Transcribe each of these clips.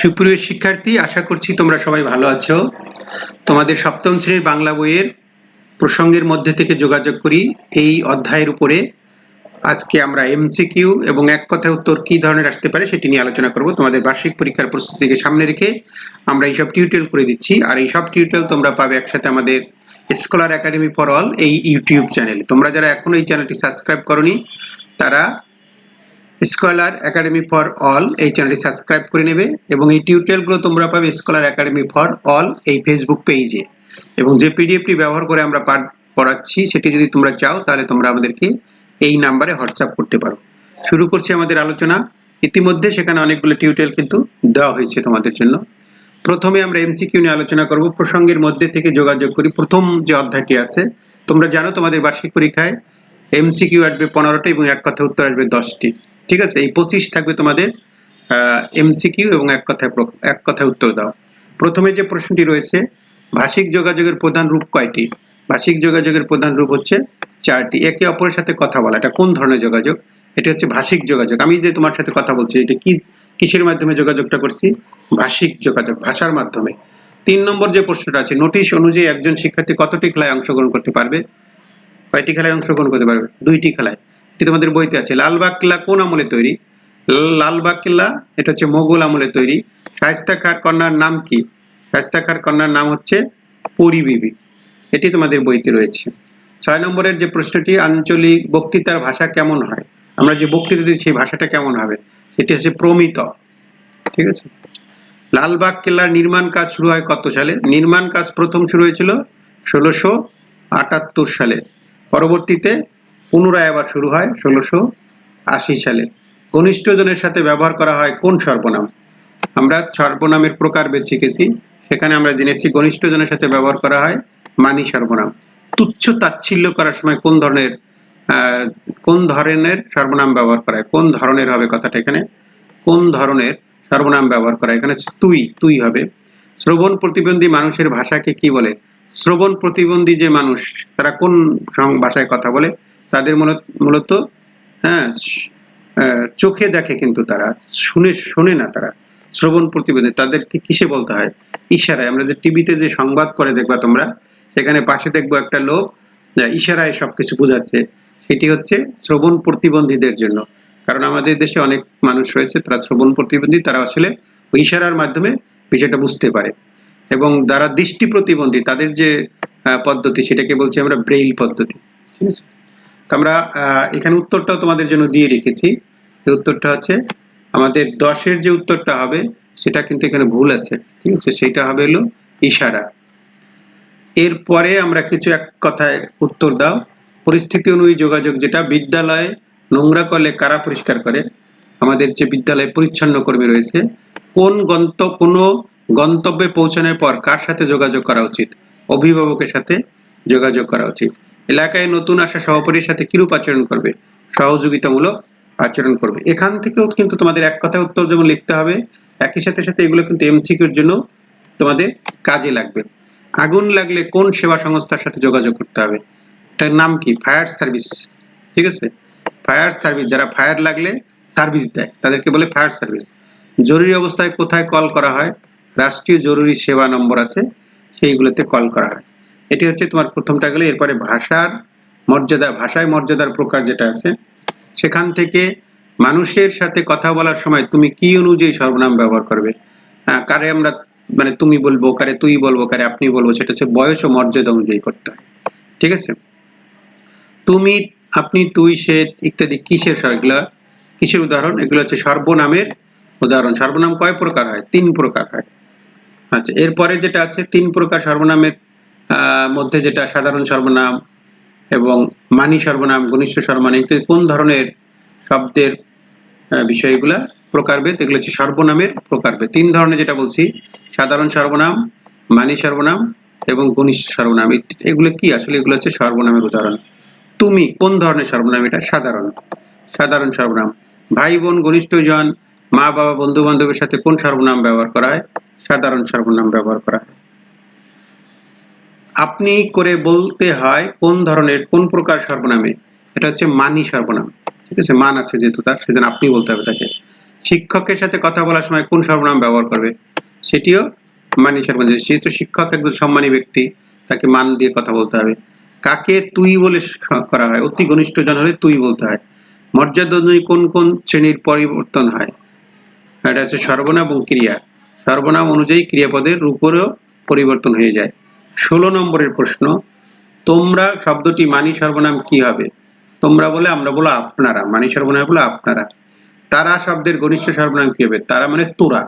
সুপ্রিয় শিক্ষার্থী, আশা করছি তোমরা সবাই ভালো আছো। তোমাদের সপ্তম শ্রেণির বাংলা বইয়ের প্রসঙ্গের মধ্যে থেকে যোগাযোগ করি। এই অধ্যায়ের উপরে আজকে আমরা এমসিকিউ এবং এক কথায় উত্তর কি ধরনের আসতে পারে সেটি নিয়ে আলোচনা করব। তোমাদের বার্ষিক পরীক্ষার প্রস্তুতিকে সামনে রেখে আমরা এইসব টিউটোরিয়াল করে দিচ্ছি। আর এই সব টিউটোরিয়াল তোমরা পাবে একসাথে আমাদের স্কলার একাডেমি ফর অল এই ইউটিউব চ্যানেলে। তোমরা যারা এখনও এই চ্যানেলটি সাবস্ক্রাইব করনি, তারা স্কলার একাডেমি ফর অল এই চ্যানেলটি সাবস্ক্রাইব করে নেবে এবং এই টিউটোরিয়ালগুলো তোমরা পাবে স্কলার একাডেমি ফর অল এই ফেসবুক পেজে এবং যে পিডিএফটি ব্যবহার করে আমরা পাঠ পড়াচ্ছি, সেটি যদি তোমরা চাও, তাহলে তোমরা আমাদেরকে এই নাম্বারে হোয়াটসঅ্যাপ করতে পারো। শুরু করছি আমাদের আলোচনা। ইতিমধ্যে সেখানে অনেকগুলো টিউটোরিয়াল কিন্তু দেওয়া হয়েছে তোমাদের জন্য। প্রথমে আমরা এমসিকিউ নিয়ে আলোচনা করব। প্রসঙ্গের মধ্যে থেকে যোগাযোগ করি। প্রথম যে অধ্যায়টি আছে, তোমরা জানো তোমাদের বার্ষিক পরীক্ষায় এমসিকিউ আসবে পনেরোটা এবং এক কথা উত্তর আসবে দশটি। ঠিক আছে? এই পঁচিশ থাকবে তোমাদের এমসিকিউ এবং এক কথায় এক কথায় উত্তর দাও। প্রথমে যে প্রশ্নটি রয়েছে, ভাষিক যোগাযোগের প্রধান রূপ কয়টি? ভাষিক যোগাযোগের প্রধান রূপ হচ্ছে চারটি। একে অপরের সাথে কথা বলা, এটা কোন ধরনের যোগাযোগ? এটা হচ্ছে ভাষিক যোগাযোগ। আমি যে তোমার সাথে কথা বলছি, এটা কি, কিসের মাধ্যমে যোগাযোগটা করছি? ভাষিক যোগাযোগ, ভাষার মাধ্যমে। তিন নম্বর যে প্রশ্নটা আছে, নোটিশ অনুযায়ী একজন শিক্ষার্থী কতটি খেলায় অংশগ্রহণ করতে পারবে? কয়টি খেলায় অংশগ্রহণ করতে পারবে? দুইটি খেলায়। এটি তোমাদের বইতে আছে? লালবাগ কিল্লা কোন আমলে তৈরি? লালবাগ কিল্লা এটা হচ্ছে মোগল আমলে তৈরি। শায়স্তা খার কন্যার নাম কি? শায়স্তা খার কন্যার নাম হচ্ছে পরিবিবি। এটি তোমাদের বইতে রয়েছে। ছয় নম্বরের যে প্রশ্নটি, আঞ্চলিক বক্তৃতার ভাষা কেমন হয়? আমরা যে বক্তৃতা দিই, সেই ভাষাটা কেমন হবে? সেটি হচ্ছে প্রমিত। ঠিক আছে? লালবাগ কেল্লার নির্মাণ কাজ শুরু হয় কত সালে? নির্মাণ কাজ প্রথম শুরু হয়েছিল ষোলোশো আটাত্তর সালে। পরবর্তীতে পুনরায় আবার শুরু হয় ষোলোশো আশি সালে। ঘনিষ্ঠজনের সাথে ব্যবহার করা হয় কোন সর্বনাম? আমরা সর্বনামের প্রকার প্রকারভেদ শিখেছি সেখানে আমরা জেনেছি ঘনিষ্ঠজনের সাথে ব্যবহার করা হয় মানি সর্বনাম। তুচ্ছ তাচ্ছিল্য করার সময় কোন ধরনের কোন ধরনের সর্বনাম ব্যবহার করা হয়? কোন ধরনের হবে কথাটা এখানে? কোন ধরনের সর্বনাম ব্যবহার করা? এখানে তুই তুই হবে। শ্রবণ প্রতিবন্ধী মানুষের ভাষাকে কি বলে? শ্রবণ প্রতিবন্ধী যে মানুষ, তারা কোন ভাষায় কথা বলে? তাদের মূলত হ্যাঁ চোখে দেখে কিন্তু তারা, শুনে, শোনে না তারা। শ্রবণ প্রতিবন্ধী তাদেরকে কিসে বলতে হয়? ইশারায়। আমরা যে টিভিতে যে সংবাদ করে দেখবা তোমরা, সেখানে পাশে দেখব একটা লোক ইশারায় সবকিছু বোঝাচ্ছে। সেটি হচ্ছে শ্রবণ প্রতিবন্ধীদের জন্য। কারণ আমাদের দেশে অনেক মানুষ রয়েছে, তারা শ্রবণ প্রতিবন্ধী, তারা আসলে ইশারার মাধ্যমে বিষয়টা বুঝতে পারে। এবং যারা দৃষ্টি প্রতিবন্ধী, তাদের যে পদ্ধতি, সেটাকে বলছি আমরা ব্রেইল পদ্ধতি। ঠিক আছে? আমরা এখানে উত্তরটাও তোমাদের জন্য দিয়ে রেখেছি। এই উত্তরটা হচ্ছে, আমাদের দশের যে উত্তরটা হবে, সেটা কিন্তু এখানে ভুল আছে। ঠিক আছে সেটা হবে হলো ইশারা। এরপরে আমরা কিছু এক কথায় উত্তর দাও। পরিস্থিতি অনুযায়ী যোগাযোগ যেটা, বিদ্যালয়ে নোংরা করলে কারা পরিষ্কার করে? আমাদের যে বিদ্যালয়ে পরিচ্ছন্ন কর্মী রয়েছে, কোন গন্ত, কোনো গন্তব্যে পৌঁছানোর পর কার সাথে যোগাযোগ করা উচিত? অভিভাবকের সাথে যোগাযোগ করা উচিত। এলাকায় নতুন আসা সহপাঠীর সাথে কিরূপ আচরণ করবে? সহযোগিতামূলক আচরণ করবে। এখান থেকেও কিন্তু তোমাদের এক কথা উত্তর যেমন লিখতে হবে, একই সাথে সাথে এগুলো কিন্তু এমসিকিউর জন্য তোমাদের কাজে লাগবে। আগুন লাগলে কোন সেবা সংস্থার সাথে যোগাযোগ করতে হবে? এটার নাম কি? Fire service. ঠিক আছে? ফায়ার সার্ভিস, যারা ফায়ার লাগলে সার্ভিস দেয়, তাদেরকে বলে ফায়ার সার্ভিস। জরুরি অবস্থায় কোথায় কল করা হয়? রাষ্ট্রীয় জরুরি সেবা নম্বর আছে, সেইগুলোতে কল করা হয়। এটি হচ্ছে তোমার প্রথমটা গেলে এরপরে ভাষার মর্যাদা, ভাষায় মর্যাদার প্রকার যেটা আছে, সেখান থেকে মানুষের সাথে কথা বলার সময় তুমি কি অনুযায়ী সর্বনাম ব্যবহার করবে? কারে আমরা মানে তুমি বলব, কারে তুই বলব, কারে আপনি বলব, সেটা হচ্ছে বয়স ও মর্যাদা অনুযায়ী করতে হয়। ঠিক আছে? তুমি, আপনি, তুই, সে, ইত্যাদি কিসের সর- এগুলা কিসের উদাহরণ? এগুলো হচ্ছে সর্বনামের উদাহরণ। সর্বনাম কয় প্রকার হয়? তিন প্রকার হয়। আচ্ছা এরপরে যেটা আছে, তিন প্রকার সর্বনামের মধ্যে যেটা সাধারণ সর্বনাম এবং মানি সর্বনাম, ঘনিষ্ঠ সর্বনাম এগুলো কোন ধরনের শব্দের বিষয়গুলা প্রকারভেদ? এগুলো হচ্ছে সর্বনামের প্রকারভেদ। তিন ধরনের যেটা বলছি, সাধারণ সর্বনাম, মানি সর্বনাম এবং ঘনিষ্ঠ সর্বনাম। এগুলো কি? আসলে এগুলো হচ্ছে সর্বনামের উদাহরণ। তুমি কোন ধরনের সর্বনাম? এটা সাধারণ সাধারণ সর্বনাম। ভাই বোন ঘনিষ্ঠ জন মা বাবা বন্ধু বান্ধবের সাথে কোন সর্বনাম ব্যবহার করা হয়? সাধারণ সর্বনাম ব্যবহার করা হয়। আপনি করে বলতে হয় কোন ধরনের, কোন প্রকার সর্বনামে। এটা হচ্ছে মানি সর্বনাম। ঠিক আছে? মান আছে যেহেতু তার, সেজন্য আপনি বলতে হবে তাকে। শিক্ষকের সাথে কথা বলার সময় কোন সর্বনাম ব্যবহার করবে? সেটিও মানি সর্বনাম। যেহেতু শিক্ষক একজন সম্মানী ব্যক্তি, তাকে মান দিয়ে কথা বলতে হবে। কাকে তুই বলে করা হয়? অতি ঘনিষ্ঠ জন হলে তুই বলতে হয়। মর্যাদা অনুযায়ী কোন কোন শ্রেণির পরিবর্তন হয়? এটা হচ্ছে সর্বনাম এবং ক্রিয়া। সর্বনাম অনুযায়ী ক্রিয়াপদের রূপেরও পরিবর্তন হয়ে যায়। ষোলো নম্বরের প্রশ্ন, তোমরা শব্দটি মানি সর্বনাম কি হবে? তোমরা বলে, আমরা বলো আপনারা। মানি সর্বনাম বলে আপনারা। তারা শব্দের ঘনিষ্ঠ সর্বনাম কি হবে? তারা মানে তোরা।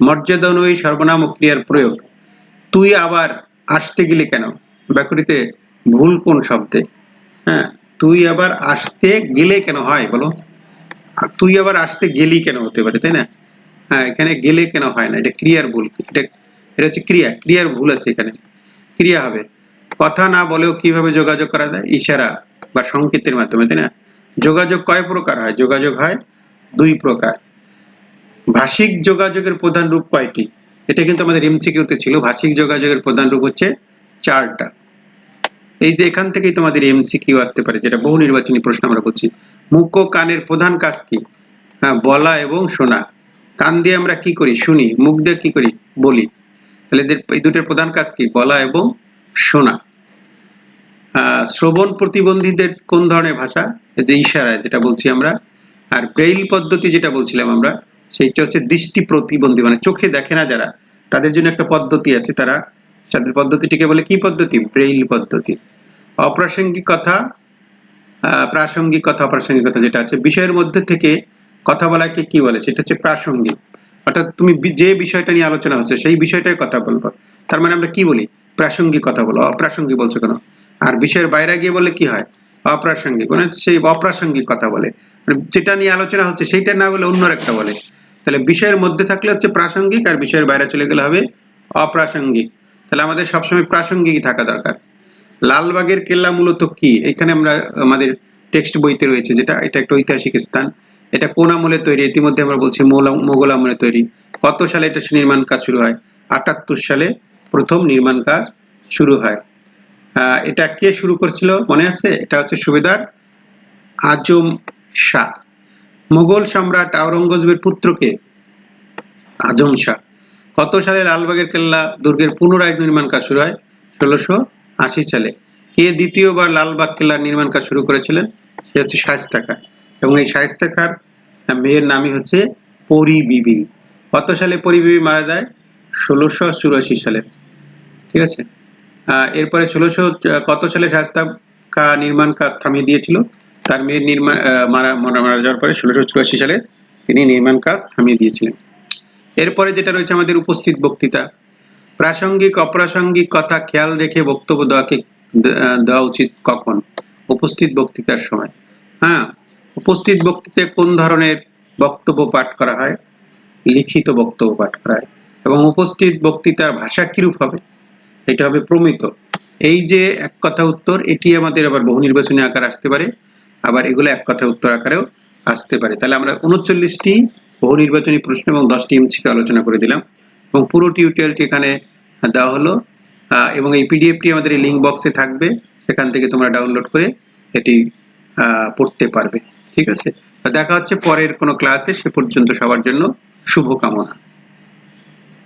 মর্যাদা অনুযায়ী সর্বনাম ও ক্রিয়ার প্রয়োগ। তুই আবার আসতে গেলে কেন? ব্যাকরিতে ভুল কোন শব্দে? হ্যাঁ তুই আবার আসতে গেলে কেন হয় বলো? তুই আবার আসতে গেলি কেন হতে পারে, তাই না? হ্যাঁ এখানে গেলে কেন হয় না? এটা ক্রিয়ার ভুল এটা এটা হচ্ছে ক্রিয়া। ক্রিয়ার ভুল আছে এখানে। ক্রিয়া হবে। কথা না বলেও কীভাবে যোগাযোগ করা যায়? ইশারা বা সংকেতের মাধ্যমে, তাই না? যোগাযোগ কয় প্রকার হয়? যোগাযোগ হয় দুই প্রকার। ভাষিক যোগাযোগের প্রধান রূপ কয়টি? এটা কিন্তু আমাদের এমসিকিউতে ছিল। ভাষিক যোগাযোগের প্রধান রূপ হচ্ছে চারটা। এই যে এখান থেকেই তোমাদের এমসিকিউ আসতে পারে, যেটা বহু নির্বাচনী প্রশ্ন আমরা করছি। মুখ ও কানের প্রধান কাজ কি? হ্যাঁ বলা এবং শোনা। কান দিয়ে আমরা কি করি? শুনি। মুখ দিয়ে কি করি? বলি। তাহলে এদের এই দুটোর প্রধান কাজ কি? বলা এবং শোনা শ্রবণ প্রতিবন্ধীদের কোন ধরনের ভাষা? যে ইশারায় যেটা বলছি আমরা, আর ব্রেইল পদ্ধতি যেটা বলছিলাম আমরা, সেইটা হচ্ছে দৃষ্টি প্রতিবন্ধী মানে চোখে দেখে না যারা, তাদের জন্য একটা পদ্ধতি আছে তারা, তাদের পদ্ধতিটিকে বলে কি পদ্ধতি? ব্রেইল পদ্ধতি। অপ্রাসঙ্গিক কথা প্রাসঙ্গিক কথা, অপ্রাসঙ্গিক কথা যেটা আছে, বিষয়ের মধ্যে থেকে কথা বলাকে কি বলে? সেটা হচ্ছে প্রাসঙ্গিক। অর্থাৎ তুমি যে বিষয়টা নিয়ে আলোচনা হচ্ছে, সেই বিষয়টার কথা বলব। তার মানে আমরা কি বলি? প্রাসঙ্গিক কথা বলো। অপ্রাসঙ্গিক বলছো কেন? আর বিষয়ের বাইরে গিয়ে বলে কি হয়? অপ্রাসঙ্গিক। মানে সেই অপ্রাসঙ্গিক কথা বলে। মানে যেটা নিয়ে আলোচনা হচ্ছে, সেইটা না বলে অন্য একটা বলে। তাহলে বিষয়ের মধ্যে থাকলে হচ্ছে প্রাসঙ্গিক, আর বিষয়ের বাইরে চলে গেলে হবে অপ্রাসঙ্গিক। তাহলে আমাদের সবসময় প্রাসঙ্গিক থাকা দরকার। লালবাগের কেল্লা মূলত কি? এখানে আমরা আমাদের টেক্সট বইতে রয়েছে যেটা, এটা একটা ঐতিহাসিক স্থান। এটা কোন আমলে তৈরি? ইতিমধ্যে আমরা বলছি মোগল আমলে তৈরি। কত সালে এটা নির্মাণ কাজ শুরু হয়? আটাত্তর সালে প্রথম নির্মাণ কাজ শুরু হয়। এটা কে শুরু করছিল? মনে আছে? এটা হচ্ছে সুবেদার আজম শাহ। মোগল সম্রাট আওরঙ্গজেবের পুত্রকে? আজম শাহ। কত সালে লালবাগের কেল্লা দুর্গের পুনরায় নির্মাণ কাজ শুরু হয়? ষোলোশো আশি সালে। কে দ্বিতীয়বার লালবাগ কেল্লার নির্মাণ কাজ শুরু করেছিলেন? সে হচ্ছে শায়স্তা খান। এবং এই শায়স্তা খার মেয়ের নামই হচ্ছে পরিবিবি কত সালে পরিবিবি মারা যায়? ষোলোশো চুরাশি সালে। ঠিক আছে? এরপরে ষোলোশো কত সালে শায়স্তা খা নির্মাণ কাজ থামিয়ে দিয়েছিল? তার মেয়ের নির্মাণ মারা মারা যাওয়ার পরে ষোলোশো চুরাশি সালে তিনি নির্মাণ কাজ থামিয়ে দিয়েছিলেন। এরপরে যেটা রয়েছে আমাদের উপস্থিত বক্তৃতা, প্রাসঙ্গিক, অপ্রাসঙ্গিক কথা খেয়াল রেখে বক্তব্য দেওয়াকে দেওয়া উচিত কখন? উপস্থিত বক্তৃতার সময়। হ্যাঁ? উপস্থিত বক্তৃতায় কোন ধরনের বক্তব্য পাঠ করা হয়? লিখিত বক্তব্য পাঠ করা হয়। এবং উপস্থিত বক্তৃতার ভাষা কিরূপ হবে? এটা হবে প্রমিত। এই যে এক কথা উত্তর, এটি আমাদের আবার বহু নির্বাচনী আকার আসতে পারে। আবার এগুলো এক কথা উত্তর আকারেও আসতে পারে। তাহলে আমরা উনচল্লিশটি বহু নির্বাচনী প্রশ্ন এবং দশটি এমসিকে আলোচনা করে দিলাম। এবং পুরো টিউটোরিয়ালটি এখানে দেওয়া হলো। এবং এই পিডিএফটি আমাদের এই লিঙ্ক বক্সে থাকবে। সেখান থেকে তোমরা ডাউনলোড করে এটি পড়তে পারবে। ঠিক আছে? দেখা হচ্ছে পরের কোনো ক্লাসে সে পর্যন্ত সবার জন্য শুভকামনা।